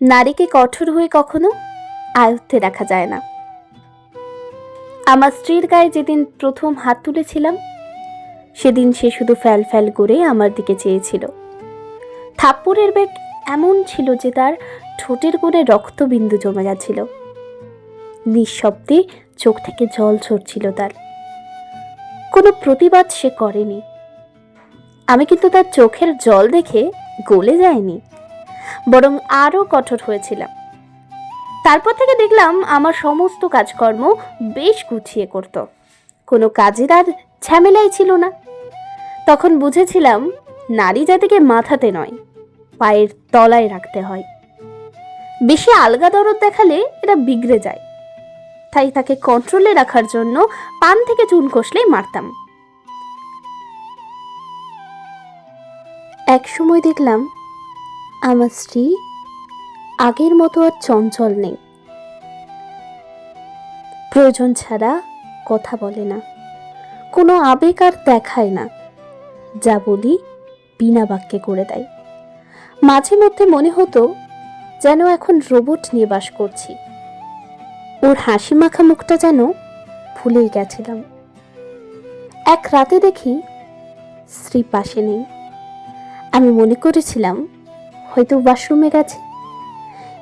নারীকে কঠোর হয়ে কখনো আয়ত্তে রাখা যায় না। আমার স্ত্রীর গায়ে যেদিন প্রথম হাত তুলেছিলাম, সেদিন সে শুধু ফ্যাল ফ্যাল করে আমার দিকে চেয়েছিল। থাপ্পড়ের বেগ এমন ছিল যে তার ঠোঁটের কোণে রক্তবিন্দু জমে গেছিল নিঃশব্দে চোখ থেকে জল ঝরছিল তার। কোনো প্রতিবাদ সে করেনি। আমি কিন্তু তার চোখের জল দেখে গলে যায়নি। বরং আরও কঠোর হয়েছিলাম। তারপর থেকে দেখলাম আমার সমস্ত কাজকর্ম বেশ গুছিয়ে করত। কোনো কাজের আর ঝামেলাই ছিল না। তখন বুঝেছিলাম নারী জাতিকে মাথাতে নয়, পায়ের তলায় রাখতে হয়। বেশি আলগা দরদ দেখালে এটা বিগড়ে যায়। তাই তাকে কন্ট্রোলে রাখার জন্য পান থেকে চুন কষলেই মারতাম। এক সময় দেখলাম আমার স্ত্রী আগের মতো আর চঞ্চল নেই। প্রয়োজন ছাড়া কথা বলে না। কোনো আবেগ আর দেখায় না, যা বলি বিনা বাক্যে করে দেয়। মাঝে মধ্যে মনে হতো যেন এখন রোবট নিয়ে বাস করছি। ওর হাসি মাখা মুখটা যেন ভুলেই গেছিলাম। এক রাতে দেখি স্ত্রী পাশে নেই। আমি মনে করেছিলাম হয়তো ওয়াশরুমে গেছে।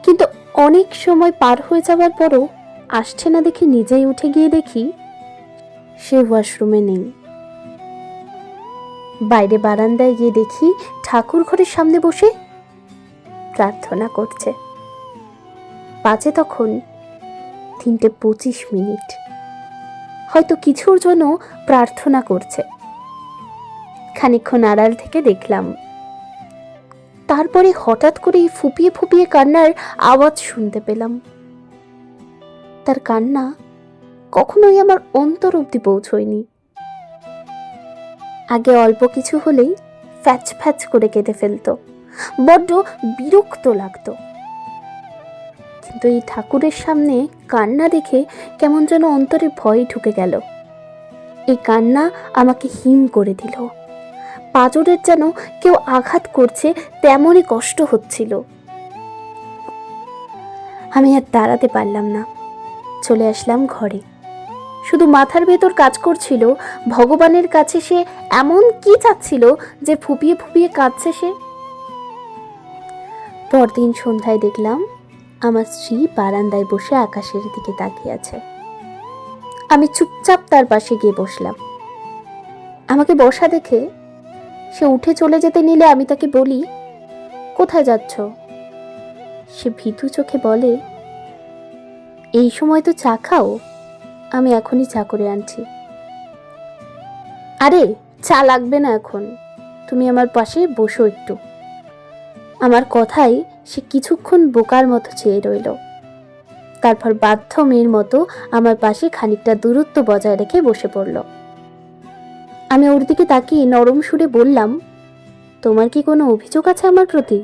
কিন্তু অনেক সময় পার হয়ে যাওয়ার পরও আসছে না দেখে নিজেই উঠে গিয়ে দেখি সে ওয়াশরুমে নেই। বাইরে বারান্দায় গিয়ে দেখি ঠাকুর ঘরের সামনে বসে প্রার্থনা করছে। বাজে তখন তিনটে পঁচিশ মিনিট। হয়তো কিছুর জন্য প্রার্থনা করছে। খানিকক্ষণ আড়াল থেকে দেখলাম তারপরে হঠাৎ করেই ফুপিয়ে ফুপিয়ে কান্নার আওয়াজ শুনতে পেলাম। তার কান্না কখনোই আমার অন্তর অব্দি পৌঁছয়নি। আগে অল্প কিছু হলেই ফ্যাচ ফ্যাচ করে কেঁদে ফেলতো। বড্ড বিরক্ত লাগতো। কিন্তু এই ঠাকুরের সামনে কান্না দেখে কেমন যেন অন্তরে ভয় ঢুকে গেল। এই কান্না আমাকে হিম করে দিল। পাজরের যেন কেউ আঘাত করছে তেমনই কষ্ট হচ্ছিল। আমি আর দাঁড়াতে পারলাম না। চলে আসলাম ঘরে। শুধু মাথার ভেতর কাজ করছিল, ভগবানের কাছে সে এমন কি চাচ্ছিল যে ফুপিয়ে ফুপিয়ে কাঁদছে সে? পরদিন সন্ধ্যায় দেখলাম, আমার স্ত্রী বারান্দায় বসে আকাশের দিকে তাকিয়ে আছে। আমি চুপচাপ তার পাশে গিয়ে বসলাম। আমাকে বসা দেখে সে উঠে চলে যেতে নিলে আমি তাকে বলি, কোথায় যাচ্ছ? সে ভীতু চোখে বলে, এই সময় তো চা খাও, আমি এখনই চা করে আনছি। আরে, চা লাগবে না এখন, তুমি আমার পাশে বসো একটু। আমার কথাই সে কিছুক্ষণ বোকার মতো চেয়ে রইল। তারপর বাধ্য মেয়ের মতো আমার পাশে খানিকটা দূরত্ব বজায় রেখে বসে পড়ল। আমি ওর দিকে তাকিয়ে নরম সুরে বললাম, তোমার কি কোনো অভিযোগ আছে আমার প্রতি?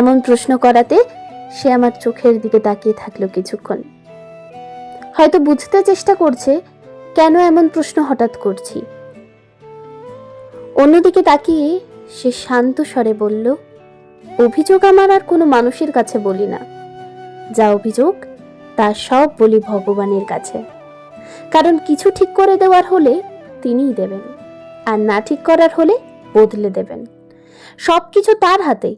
এমন প্রশ্ন করাতে সে আমার চোখের দিকে তাকিয়ে থাকল কিছুক্ষণ। হয়তো বুঝতে চেষ্টা করছে, কেন এমন প্রশ্ন হঠাৎ করছি। অন্যদিকে তাকিয়ে সে শান্ত স্বরে বলল, অভিযোগ আমার আর কোনো মানুষের কাছে বলি না। যা অভিযোগ, তা সব বলি ভগবানের কাছে। কারণ কিছু ঠিক করে দেওয়ার হলে তিনিই দেবেন, আর না ঠিক করার হলে বদলে দেবেন। সব কিছু তার হাতে,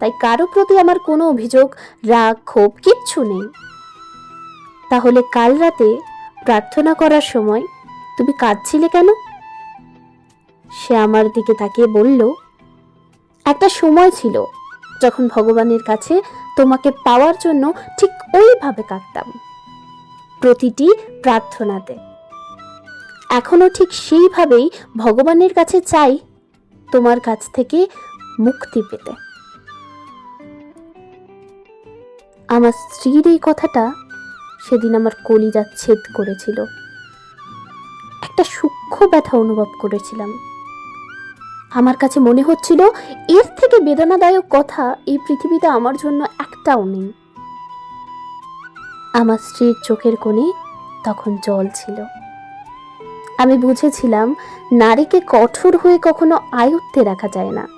তাই কারও প্রতি আমার কোনো অভিযোগ, রাগ, ক্ষোভ কিচ্ছু নেই। তাহলে কাল রাতে প্রার্থনা করার সময় তুমি কাঁদছিলে কেন? সে আমার দিকে তাকিয়ে বলল, একটা সময় ছিল যখন ভগবানের কাছে তোমাকে পাওয়ার জন্য ঠিক ওইভাবে কাঁদতাম। প্রতিটি প্রার্থনাতে। এখনও ঠিক সেইভাবেই ভগবানের কাছে চাই তোমার কাছ থেকে মুক্তি পেতে। আমার স্ত্রীর এই কথাটা সেদিন আমার কলিজা ছেদ করেছিল। একটা সূক্ষ্ম ব্যথা অনুভব করেছিলাম। আমার কাছে মনে হচ্ছিল, এর থেকে বেদনাদায়ক কথা এই পৃথিবীতে আমার জন্য একটাও নেই। আমার স্ত্রীর চোখের কোণে তখন জল ছিল। আমি বুঝেছিলাম, নারীকে কঠোর হয়ে কখনো আয়ত্তে রাখা যায় না।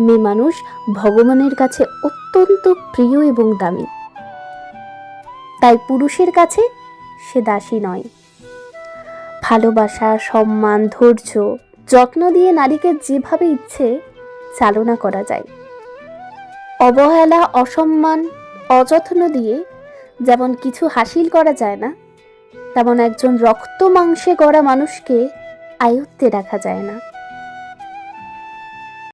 মেয়ে মানুষ ভগবানের কাছে অত্যন্ত প্রিয় এবং দামি। তাই পুরুষের কাছে সে দাসী নয়। ভালোবাসা, সম্মান, ধৈর্য, যত্ন দিয়ে নারীকে যেভাবে ইচ্ছে চালনা করা যায়। অবহেলা, অসম্মান, অযত্ন দিয়ে যেমন কিছু হাসিল করা যায় না, তেমন একজন রক্ত মাংসে গড়া মানুষকে আয়ত্তে রাখা যায় না।